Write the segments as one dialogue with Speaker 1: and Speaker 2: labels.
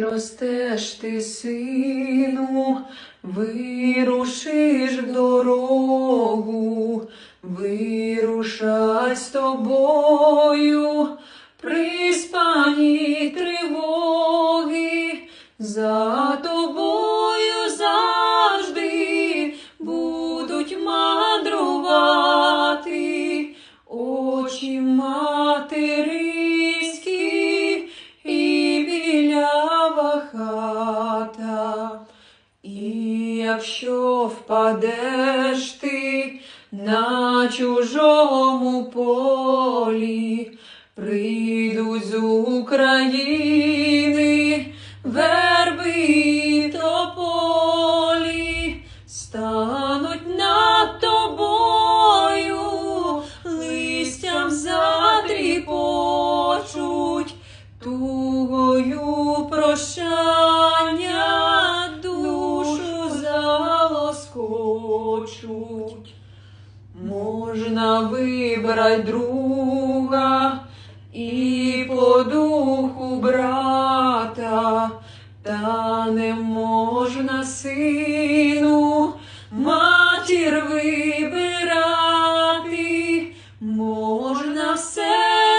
Speaker 1: Ростеш ти, сину, вирушиш в дорогу, вирушать з тобою, приспані тривоги, за тобою завжди будуть мандрувати очі материнські І якщо впадеш ти на чужому полі, прийдуть з України скочуть. Можна вибрати друга і по духу брата, та не можна сину матір вибирати, можна все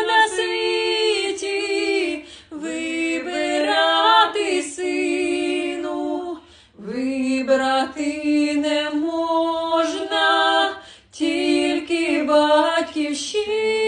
Speaker 1: на світі вибирати сину, вибрати. Kirshi.